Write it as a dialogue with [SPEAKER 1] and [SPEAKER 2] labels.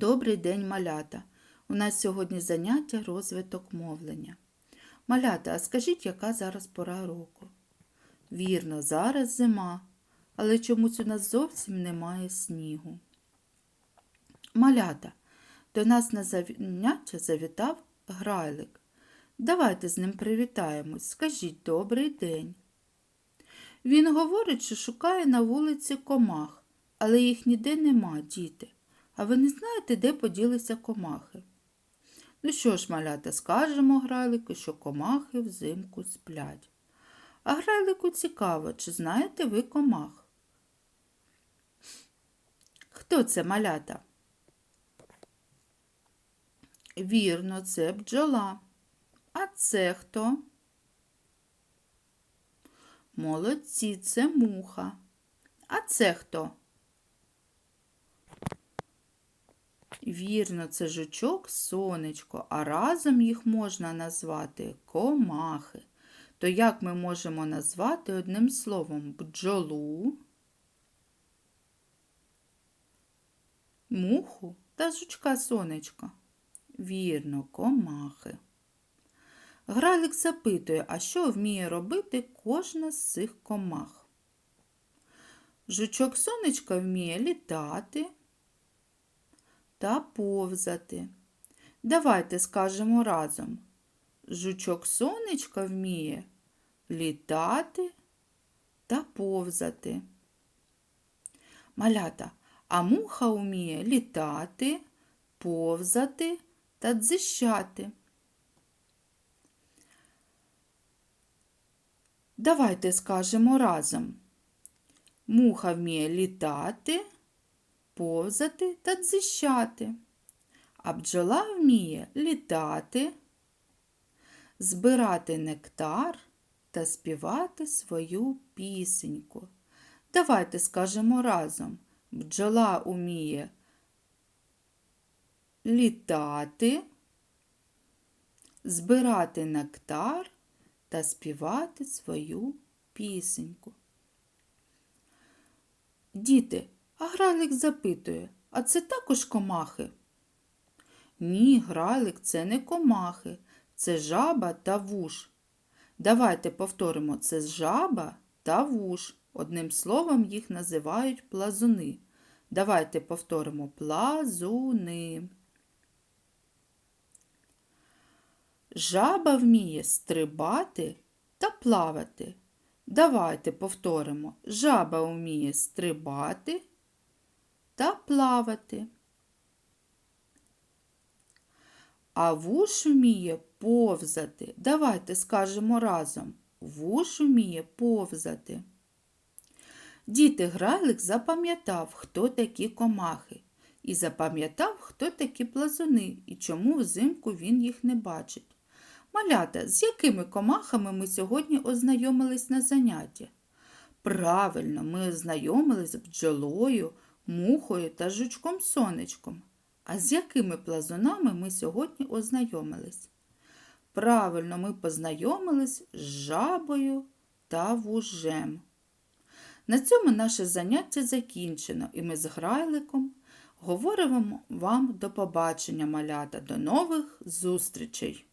[SPEAKER 1] Добрий день, малята! У нас сьогодні заняття розвиток мовлення. Малята, а скажіть, яка зараз пора року? Вірно, зараз зима, але чомусь у нас зовсім немає снігу. Малята, до нас на заняття завітав грайлик. Давайте з ним привітаємось. Скажіть добрий день. Він говорить, що шукає на вулиці комах, але їх ніде нема, діти. А ви не знаєте, де поділися комахи? Ну що ж, малята, скажемо грайлику, що комахи взимку сплять. А грайлику цікаво, чи знаєте ви комах? Хто це малята? Вірно, це бджола. А це хто? Молодці, це муха. А це хто? Вірно, це жучок сонечко, а разом їх можна назвати комахи. То як ми можемо назвати одним словом бджолу, муху та жучка сонечка? Вірно, комахи. Гралик запитує, а що вміє робити кожна з цих комах? Жучок сонечка вміє літати та повзати. Давайте скажемо разом. Жучок сонечка вміє літати та повзати. Малята, а муха вміє літати, повзати та дзищати. Давайте скажемо разом. Муха вміє літати, повзати та дзищати. А бджола вміє літати, збирати нектар та співати свою пісеньку. Давайте скажемо разом. Бджола вміє літати, збирати нектар та співати свою пісеньку. Діти, а грайлик запитує, а це також комахи? Ні, грайлик це не комахи, це жаба та вуш. Давайте повторимо це жаба та вуш. Одним словом їх називають плазуни. Давайте повторимо плазуни. Жаба вміє стрибати та плавати. Давайте повторимо. Жаба вміє стрибати та плавати. А вуш вміє повзати. Давайте скажемо разом. Вуш вміє повзати. Діти грайлик запам'ятав, хто такі комахи, і запам'ятав, хто такі плазуни і чому взимку він їх не бачить. Малята, з якими комахами ми сьогодні ознайомились на занятті? Правильно, ми ознайомились з бджолою, мухою та жучком-сонечком. А з якими плазунами ми сьогодні ознайомились? Правильно, ми познайомились з жабою та вужем. На цьому наше заняття закінчено, і ми з грайликом говоримо вам до побачення, малята, до нових зустрічей!